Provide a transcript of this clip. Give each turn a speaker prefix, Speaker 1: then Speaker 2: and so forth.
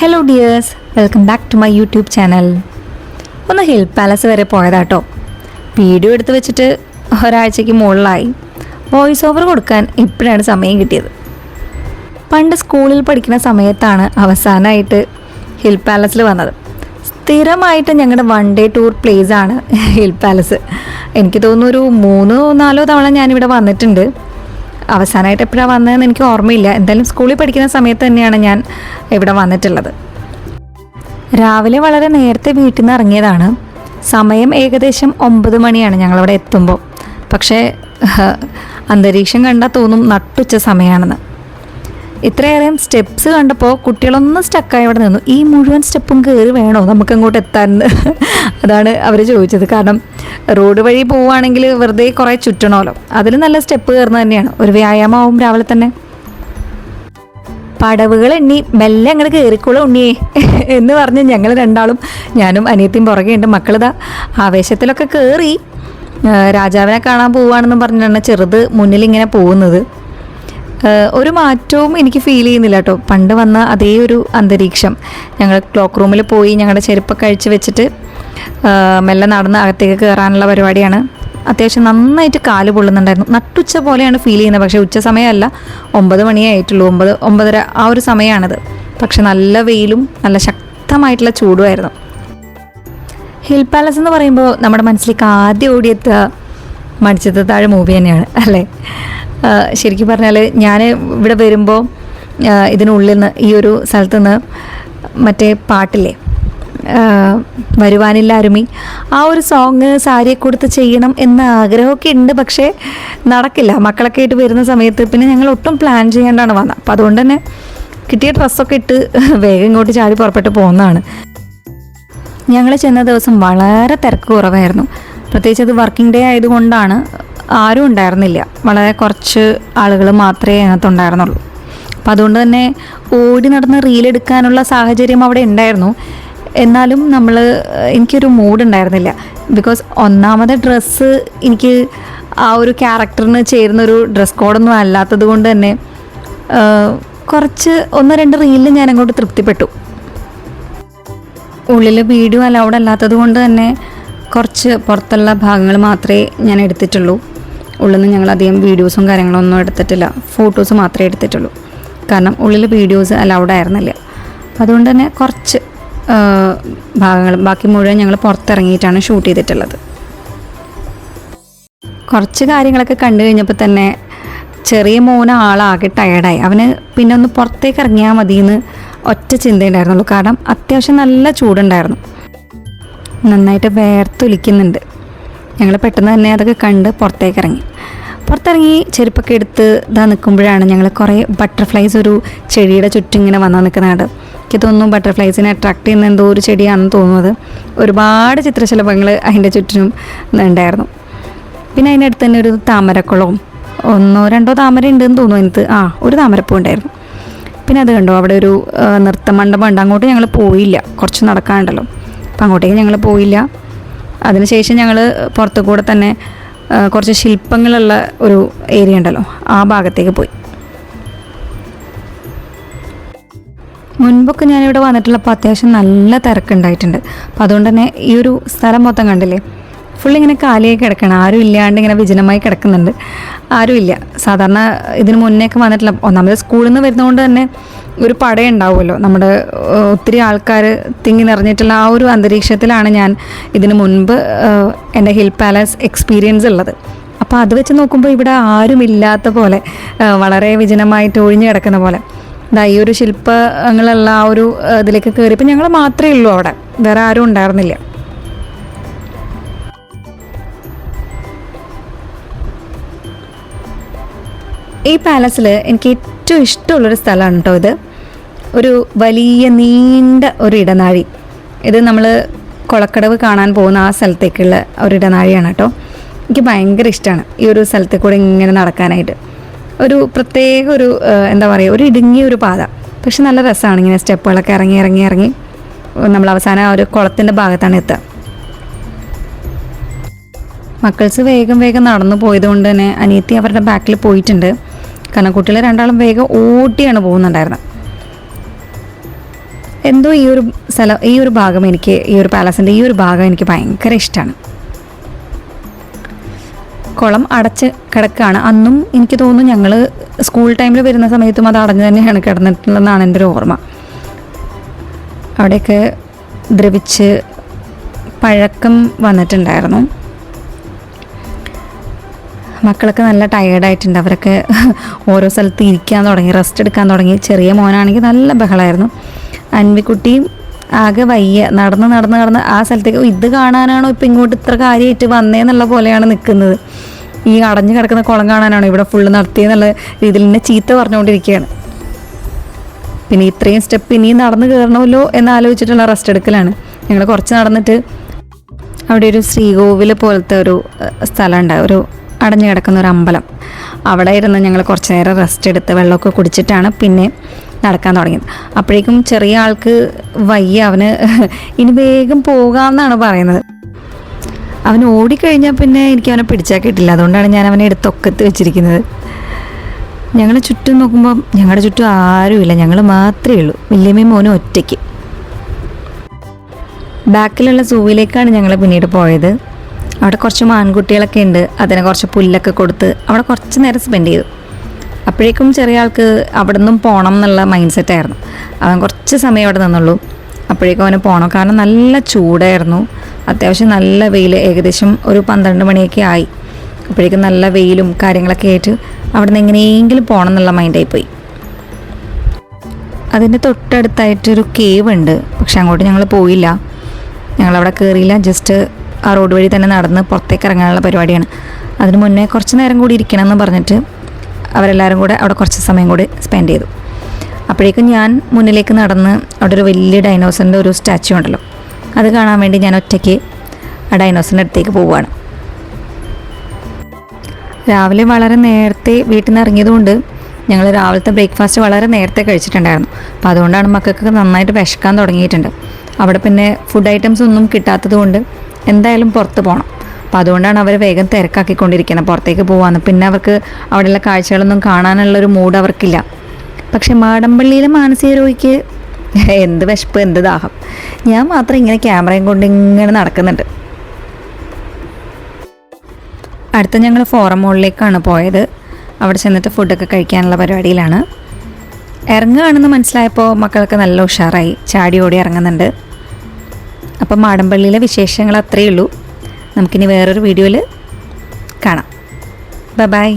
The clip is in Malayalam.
Speaker 1: Hello dears welcome back to my YouTube channel ഒന്ന് ഹിൽ പാലസ് വരെ പോയതാട്ടോ. വീഡിയോ എടുത്ത് വെച്ചിട്ട് ഒരാഴ്ചയ്ക്ക് മുകളിലായി. വോയിസ് ഓവർ കൊടുക്കാൻ ഇപ്പോഴാണ് സമയം കിട്ടിയത്. പണ്ട് സ്കൂളിൽ പഠിക്കുന്ന സമയത്താണ് അവസാനമായിട്ട് ഹിൽ പാലസിൽ വന്നത്. സ്ഥിരമായിട്ട് ഞങ്ങളുടെ വൺ ഡേ ടൂർ പ്ലേസ് ആണ് ഹിൽ പാലസ്. എനിക്ക് തോന്നുന്നു ഒരു മൂന്നോ നാലോ തവണ ഞാനിവിടെ വന്നിട്ടുണ്ട്. അവസാനമായിട്ട് എപ്പോഴാണ് വന്നതെന്ന് എനിക്ക് ഓർമ്മയില്ല. എന്തായാലും സ്കൂളിൽ പഠിക്കുന്ന സമയത്ത് തന്നെയാണ് ഞാൻ ഇവിടെ വന്നിട്ടുള്ളത്. രാവിലെ വളരെ നേരത്തെ വീട്ടിൽ നിന്ന് ഇറങ്ങിയതാണ്. സമയം ഏകദേശം ഒമ്പത് മണിയാണ് ഞങ്ങളവിടെ എത്തുമ്പോൾ. പക്ഷേ അന്തരീക്ഷം കണ്ടാൽ തോന്നും നട്ടുച്ച സമയമാണെന്ന്. ഇത്രയേറെ സ്റ്റെപ്സ് കണ്ടപ്പോൾ കുട്ടികളൊന്നും സ്റ്റക്കായി അവിടെ നിന്നു. ഈ മുഴുവൻ സ്റ്റെപ്പും കയറി വേണോ നമുക്ക് അങ്ങോട്ട് എത്താൻ അതാണ് അവർ ചോദിച്ചത്. കാരണം റോഡ് വഴി പോവുകയാണെങ്കിൽ വെറുതെ കുറേ ചുറ്റണമല്ലോ. അതിൽ നല്ല സ്റ്റെപ്പ് കയറുന്നത് തന്നെയാണ്. ഒരു വ്യായാമമാവും രാവിലെ തന്നെ. പടവുകൾ എണ്ണി മെല്ലെ അങ്ങോട്ട് കയറിക്കോളും ഉണ്ണിയേ. എന്ന് പറഞ്ഞ് ഞങ്ങൾ രണ്ടാളും ഞാനും അനിയത്തിയും പുറകെ ഉണ്ട്. മക്കളിതാ ആവേശത്തിലൊക്കെ കയറി രാജാവിനെ കാണാൻ പോവുകയാണെന്ന് പറഞ്ഞാണ് ചെറുത് മുന്നിൽ ഇങ്ങനെ പോകുന്നത്. ഒരു മാറ്റവും എനിക്ക് ഫീൽ ചെയ്യുന്നില്ല കേട്ടോ. പണ്ട് വന്ന അതേ ഒരു അന്തരീക്ഷം. ഞങ്ങൾ ക്ലോക്ക് റൂമിൽ പോയി ഞങ്ങളുടെ ചെരുപ്പൊക്കെ അഴിച്ച് വെച്ചിട്ട് മെല്ലെ നടന്ന് അകത്തേക്ക് കയറാനുള്ള പരിപാടിയാണ്. അത്യാവശ്യം നന്നായിട്ട് കാൽ പൊള്ളുന്നുണ്ടായിരുന്നു. നട്ടുച്ച പോലെയാണ് ഫീൽ ചെയ്യുന്നത്. പക്ഷേ ഉച്ച സമയമല്ല. ഒമ്പത് മണിയേ ആയിട്ടുള്ളൂ. ഒമ്പത് ഒമ്പതര ആ ഒരു സമയമാണിത് പക്ഷെ നല്ല വെയിലും നല്ല ശക്തമായിട്ടുള്ള ചൂടുമായിരുന്നു. ഹിൽ പാലസ് എന്ന് പറയുമ്പോൾ നമ്മുടെ മനസ്സിലേക്ക് ആദ്യം ഓടിയെത്തുക മടിച്ചത്തെ താഴെ മൂവി തന്നെയാണ് അല്ലേ? ശരിക്കും പറഞ്ഞാൽ ഞാൻ ഇവിടെ വരുമ്പോൾ ഇതിനുള്ളിൽ നിന്ന് ഈ ഒരു സ്ഥലത്ത് നിന്ന് മറ്റേ പാട്ടില്ലേ വരുവാനില്ല അരുമി ആ ഒരു സോങ് സാരിയെ കൊടുത്ത് ചെയ്യണം എന്ന ആഗ്രഹമൊക്കെ ഉണ്ട് പക്ഷേ നടക്കില്ല. മക്കളൊക്കെ ആയിട്ട് വരുന്ന സമയത്ത് പിന്നെ ഞങ്ങൾ ഒട്ടും പ്ലാൻ ചെയ്യാണ്ടാണ് വന്നത്. അപ്പോൾ അതുകൊണ്ട് തന്നെ കിട്ടിയ ഡ്രസ്സൊക്കെ ഇട്ട് വേഗം ഇങ്ങോട്ട് ചാടി പുറപ്പെട്ട് പോകുന്നതാണ് ഞങ്ങൾ ചെന്ന ദിവസം വളരെ തിരക്ക് കുറവായിരുന്നു. പ്രത്യേകിച്ച് അത് വർക്കിംഗ് ഡേ ആയതുകൊണ്ടാണ് ആരും ഉണ്ടായിരുന്നില്ല. വളരെ കുറച്ച് ആളുകൾ മാത്രമേ അതിനകത്തുണ്ടായിരുന്നുള്ളൂ അപ്പം അതുകൊണ്ട് തന്നെ ഓടി നടന്ന് റീലെടുക്കാനുള്ള സാഹചര്യം അവിടെ ഉണ്ടായിരുന്നു. എന്നാലും നമ്മൾ എനിക്കൊരു മൂഡ് ഉണ്ടായിരുന്നില്ല. ബിക്കോസ് ഒന്നാമത്തെ ഡ്രസ്സ് എനിക്ക് ആ ഒരു ക്യാരക്ടറിന് ചേരുന്നൊരു ഡ്രസ് കോഡൊന്നും അല്ലാത്തത് കൊണ്ട് തന്നെ കുറച്ച് ഒന്ന് രണ്ട് റീലിൽ ഞാൻ അങ്ങോട്ട് തൃപ്തിപ്പെട്ടു. ഉള്ളിൽ വീഡിയോ അലൗഡ് അല്ലാത്തത് കൊണ്ട് തന്നെ കുറച്ച് പുറത്തുള്ള ഭാഗങ്ങൾ മാത്രമേ ഞാൻ എടുത്തിട്ടുള്ളൂ. ഉള്ളിൽ നിന്ന് ഞങ്ങൾ അധികം വീഡിയോസും കാര്യങ്ങളൊന്നും എടുത്തിട്ടില്ല. ഫോട്ടോസ് മാത്രമേ എടുത്തിട്ടുള്ളൂ. കാരണം ഉള്ളിൽ വീഡിയോസ് അലൗഡ് ആയിരുന്നില്ല. അതുകൊണ്ട് തന്നെ കുറച്ച് ഭാഗങ്ങൾ ബാക്കി മുഴുവൻ ഞങ്ങൾ പുറത്തിറങ്ങിയിട്ടാണ് ഷൂട്ട് ചെയ്തിട്ടുള്ളത്. കുറച്ച് കാര്യങ്ങളൊക്കെ കണ്ടു കഴിഞ്ഞപ്പോൾ തന്നെ ചെറിയ മോന് ആളാകെ ടയർഡായി അവന് പിന്നെ ഒന്ന് പുറത്തേക്ക് ഇറങ്ങിയാൽ മതി എന്ന് ഒറ്റ ചിന്തയുണ്ടായിരുന്നുള്ളൂ. കാരണം അത്യാവശ്യം നല്ല ചൂടുണ്ടായിരുന്നു. നന്നായിട്ട് വേർത്തൊലിക്കുന്നുണ്ട്. ഞങ്ങൾ പെട്ടെന്ന് തന്നെ അതൊക്കെ കണ്ട് പുറത്തേക്ക് ഇറങ്ങി പുറത്തിറങ്ങി ചെരുപ്പൊക്കെ എടുത്ത് ഇതാ നിൽക്കുമ്പോഴാണ് ഞങ്ങൾ കുറേ ബട്ടർഫ്ലൈസ് ഒരു ചെടിയുടെ ചുറ്റും ഇങ്ങനെ വന്നാൽ നിൽക്കുന്നതാണ്. എനിക്ക് തോന്നുന്നു ബട്ടർഫ്ലൈസിനെ അട്രാക്ട് ചെയ്യുന്ന എന്തോ ഒരു ചെടിയാണെന്ന് തോന്നുന്നത്. ഒരുപാട് ചിത്രശലഭങ്ങൾ അതിന്റെ ചുറ്റിനും ഉണ്ടായിരുന്നു. പിന്നെ അതിനടുത്ത് തന്നെ ഒരു താമരക്കുളവും ഒന്നോ രണ്ടോ താമര ഉണ്ടെന്ന് തോന്നുന്നു എനിക്ക് ആ ഒരു താമരപ്പൂ ഉണ്ടായിരുന്നു. പിന്നെ അത് കണ്ടോ അവിടെ ഒരു നൃത്തമണ്ഡപം നൃത്ത മണ്ഡപം ഉണ്ട്. അങ്ങോട്ട് ഞങ്ങൾ പോയില്ല. കുറച്ച് നടക്കാനുണ്ടല്ലോ. അപ്പം അങ്ങോട്ടേക്ക് ഞങ്ങൾ പോയില്ല. അതിനുശേഷം ഞങ്ങൾ പുറത്തു കൂടെ തന്നെ കുറച്ച് ശില്പങ്ങളുള്ള ഒരു ഏരിയ ഉണ്ടല്ലോ ആ ഭാഗത്തേക്ക് പോയി. മുൻപൊക്കെ ഞാനിവിടെ വന്നിട്ടുള്ളപ്പോൾ അത്യാവശ്യം നല്ല തിരക്കുണ്ടായിട്ടുണ്ട്. അപ്പോൾ അതുകൊണ്ട് തന്നെ ഈ ഒരു സ്ഥലം മൊത്തം കണ്ടില്ലേ? ഫുൾ ഇങ്ങനെ കാലിയായി കിടക്കണം. ആരും ഇല്ലാണ്ട് ഇങ്ങനെ വിജനമായി കിടക്കുന്നുണ്ട്. ആരും ഇല്ല. സാധാരണ ഇതിന് മുന്നേ ഒക്കെ വന്നിട്ടില്ല. ഒന്നാമത് സ്കൂളിൽ നിന്ന് വരുന്നതുകൊണ്ട് തന്നെ ഒരു പടയുണ്ടാവുമല്ലോ നമ്മുടെ ഒത്തിരി ആൾക്കാർ തിങ്ങി നിറഞ്ഞിട്ടുള്ള ആ ഒരു അന്തരീക്ഷത്തിലാണ് ഞാൻ ഇതിനു മുൻപ് എന്റെ ഹിൽ പാലസ് എക്സ്പീരിയൻസ് ഉള്ളത്. അപ്പോൾ അത് വെച്ച് നോക്കുമ്പോൾ ഇവിടെ ആരും ഇല്ലാത്ത പോലെ വളരെ വിജനമായിട്ട് ഒഴിഞ്ഞു കിടക്കുന്ന പോലെ. ഇതാ ഈ ഒരു ശില്പങ്ങളുള്ള ആ ഒരു ഇതിലേക്ക് കയറിയപ്പോൾ ഞങ്ങൾ മാത്രമേ ഉള്ളൂ അവിടെ. വേറെ ആരും ഉണ്ടായിരുന്നില്ല. ഈ പാലസിൽ എനിക്ക് ഏറ്റവും ഇഷ്ടമുള്ളൊരു സ്ഥലമാണ് കേട്ടോ ഇത്. ഒരു വലിയ നീണ്ട ഒരു ഇടനാഴി. ഇത് നമ്മൾ കുളക്കടവ് കാണാൻ പോകുന്ന ആ സ്ഥലത്തേക്കുള്ള ഒരു ഇടനാഴിയാണ് കേട്ടോ എനിക്ക് ഭയങ്കര ഇഷ്ടമാണ് ഈ ഒരു സ്ഥലത്തിൽ കൂടെ ഇങ്ങനെ നടക്കാനായിട്ട്. ഒരു പ്രത്യേക ഒരു എന്താ പറയുക ഒരു ഇടുങ്ങിയ ഒരു പാത. പക്ഷെ നല്ല രസമാണ് ഇങ്ങനെ സ്റ്റെപ്പുകളൊക്കെ ഇറങ്ങി ഇറങ്ങി ഇറങ്ങി. നമ്മൾ അവസാനം ആ ഒരു കുളത്തിന്റെ ഭാഗത്താണ് എത്തുക മക്കൾസ് വേഗം വേഗം നടന്നു പോയതുകൊണ്ട് തന്നെ അനിയത്തി അവരുടെ ബാക്കിൽ പോയിട്ടുണ്ട്. കാരണം കുട്ടികളെ രണ്ടാളും വേഗം ഓട്ടിയാണ് പോകുന്നുണ്ടായിരുന്നത്. എന്തോ ഈ ഒരു സ്ഥലം ഈ ഒരു ഭാഗം എനിക്ക് ഈ ഒരു പാലസിന്റെ ഈ ഒരു ഭാഗം എനിക്ക് ഭയങ്കര ഇഷ്ടമാണ് കുളം അടച്ച് കിടക്കുകയാണ് അന്നും എനിക്ക് തോന്നുന്നു ഞങ്ങൾ സ്കൂൾ ടൈമിൽ വരുന്ന സമയത്തും അത് അടഞ്ഞു തന്നെയാണ് കിടന്നിട്ടുള്ളതെന്നാണ് എന്റെ ഒരു ഓർമ്മ. അവിടെയൊക്കെ ദ്രവിച്ച് പഴക്കം വന്നിട്ടുണ്ടായിരുന്നു. മക്കളൊക്കെ നല്ല ടയേർഡായിട്ടുണ്ട് അവരൊക്കെ ഓരോ സ്ഥലത്ത് ഇരിക്കാൻ തുടങ്ങി റെസ്റ്റ് എടുക്കാൻ തുടങ്ങി. ചെറിയ മോനാണെങ്കിൽ നല്ല ബഹളമായിരുന്നു അൻവിക്കുട്ടിയും ആകെ വയ്യ. നടന്ന് നടന്ന് നടന്ന് ആ സ്ഥലത്തേക്ക് "ഓ, ഇത് കാണാനാണോ ഇപ്പം ഇങ്ങോട്ട് ഇത്ര കാര്യമായിട്ട് വന്നേന്നുള്ള പോലെയാണ് നിൽക്കുന്നത്. ഈ അടഞ്ഞു കിടക്കുന്ന കുളം കാണാനാണോ ഇവിടെ ഫുള്ള് നടത്തിയെന്നുള്ള രീതിയിൽ എന്നെ ചീത്ത പറഞ്ഞുകൊണ്ടിരിക്കുകയാണ്. പിന്നെ ഇത്രയും സ്റ്റെപ്പ് ഇനിയും നടന്ന് കയറണമല്ലോ എന്നാലോചിച്ചിട്ടുള്ള റെസ്റ്റ് എടുക്കലാണ്. ഞങ്ങൾ കുറച്ച് നടന്നിട്ട് അവിടെ ഒരു ശ്രീകോവിൽ പോലത്തെ ഒരു സ്ഥലമുണ്ട്. ഒരു അടഞ്ഞു കിടക്കുന്ന ഒരു അമ്പലം. അവിടെ ഇരുന്ന് ഞങ്ങൾ കുറച്ച് നേരം റെസ്റ്റ് എടുത്ത് വെള്ളമൊക്കെ കുടിച്ചിട്ടാണ് പിന്നെ നടക്കാൻ തുടങ്ങിയത്. അപ്പോഴേക്കും ചെറിയ ആൾക്ക് വയ്യ. അവന് ഇനി വേഗം പോകാമെന്നാണ് പറയുന്നത്. അവൻ ഓടിക്കഴിഞ്ഞാൽ പിന്നെ എനിക്ക് അവനെ പിടിച്ചാൽ കിട്ടില്ല. അതുകൊണ്ടാണ് ഞാൻ അവനെ എടുത്തൊക്കത്ത് വെച്ചിരിക്കുന്നത്. ഞങ്ങളെ ചുറ്റും നോക്കുമ്പോൾ ഞങ്ങളുടെ ചുറ്റും ആരുമില്ല. ഞങ്ങൾ മാത്രമേ ഉള്ളൂ. വല്യമ്മയും മോനും ഒറ്റയ്ക്ക്. ബാക്കിലുള്ള സൂവിലേക്കാണ് ഞങ്ങൾ പിന്നീട് പോയത്. അവിടെ കുറച്ച് മാൻകുട്ടികളൊക്കെ ഉണ്ട്. അതിനെ കുറച്ച് പുല്ലൊക്കെ കൊടുത്ത് അവിടെ കുറച്ച് നേരം സ്പെൻഡ് ചെയ്തു. അപ്പോഴേക്കും ചെറിയ ആൾക്ക് അവിടെ നിന്നും പോകണം എന്നുള്ള മൈൻഡ് സെറ്റ് ആയിരുന്നു. അവൻ കുറച്ച് സമയം അവിടെ നിന്നുള്ളൂ. അപ്പോഴേക്കും അവന് പോകണം കാരണം നല്ല ചൂടായിരുന്നു. അത്യാവശ്യം നല്ല വെയിൽ ഏകദേശം ഒരു പന്ത്രണ്ട് മണിയൊക്കെ ആയി. അപ്പോഴേക്കും നല്ല വെയിലും കാര്യങ്ങളൊക്കെ ആയിട്ട് അവിടെ നിന്ന് എങ്ങനെയെങ്കിലും പോകണം എന്നുള്ള മൈൻഡായി പോയി. അതിന്റെ തൊട്ടടുത്തായിട്ടൊരു കേവ് ഉണ്ട്. പക്ഷെ അങ്ങോട്ട് ഞങ്ങൾ പോയില്ല. ഞങ്ങളവിടെ കയറിയില്ല ജസ്റ്റ് ആ റോഡ് വഴി തന്നെ നടന്ന് പുറത്തേക്ക് ഇറങ്ങാനുള്ള പരിപാടിയാണ്. അതിന് മുന്നേ കുറച്ച് നേരം കൂടി ഇരിക്കണം എന്ന് പറഞ്ഞിട്ട് അവരെല്ലാവരും കൂടെ അവിടെ കുറച്ച് സമയം കൂടി സ്പെൻഡ് ചെയ്തു. അപ്പോഴേക്കും ഞാൻ മുന്നിലേക്ക് നടന്ന് അവിടെ ഒരു വലിയ ഡൈനോസറിന്റെ ഒരു സ്റ്റാച്ചു ഉണ്ടല്ലോ. അത് കാണാൻ വേണ്ടി ഞാൻ ഒറ്റയ്ക്ക് ആ ഡൈനോസറിന്റെ അടുത്തേക്ക് പോവുകയാണ്. രാവിലെ വളരെ നേരത്തെ വീട്ടിൽ നിന്ന് ഇറങ്ങിയതുകൊണ്ട് ഞങ്ങൾ രാവിലത്തെ ബ്രേക്ക്ഫാസ്റ്റ് വളരെ നേരത്തെ കഴിച്ചിട്ടുണ്ടായിരുന്നു. അപ്പോൾ അതുകൊണ്ടാണ് മക്കൾക്ക് നന്നായിട്ട് വിശക്കാൻ തുടങ്ങിയിട്ടുണ്ട്. അവിടെ പിന്നെ ഫുഡ് ഐറ്റംസ് ഒന്നും കിട്ടാത്തത് കൊണ്ട് എന്തായാലും പുറത്ത് പോകണം അപ്പോൾ അതുകൊണ്ടാണ് അവർ വേഗം തിരക്കാക്കിക്കൊണ്ടിരിക്കുന്നത് പുറത്തേക്ക് പോകാന്ന് പിന്നെ അവർക്ക് അവിടെയുള്ള കാഴ്ചകളൊന്നും കാണാനുള്ളൊരു മൂഡ് അവർക്കില്ല. പക്ഷെ മാടമ്പള്ളിയിലെ മാനസിക രോഗിക്ക് എന്ത് വിശപ്പ് എന്ത് ദാഹം. ഞാൻ മാത്രം ഇങ്ങനെ ക്യാമറയും കൊണ്ട് ഇങ്ങനെ നടക്കുന്നുണ്ട്. അടുത്ത ഞങ്ങൾ ഫോറം മോളിലേക്കാണ് പോയത്. അവിടെ ചെന്നിട്ട് ഫുഡൊക്കെ കഴിക്കാനുള്ള പരിപാടിയിലാണ്. ഇറങ്ങുകയാണെന്ന് മനസ്സിലായപ്പോൾ മക്കൾക്ക് നല്ല ഉഷാറായി. ചാടി ഓടി ഇറങ്ങുന്നുണ്ട്. അപ്പം മാടമ്പള്ളിയിലെ വിശേഷങ്ങൾ അത്രയേ ഉള്ളൂ. നമുക്കിനി വേറൊരു വീഡിയോയിൽ കാണാം. ബൈ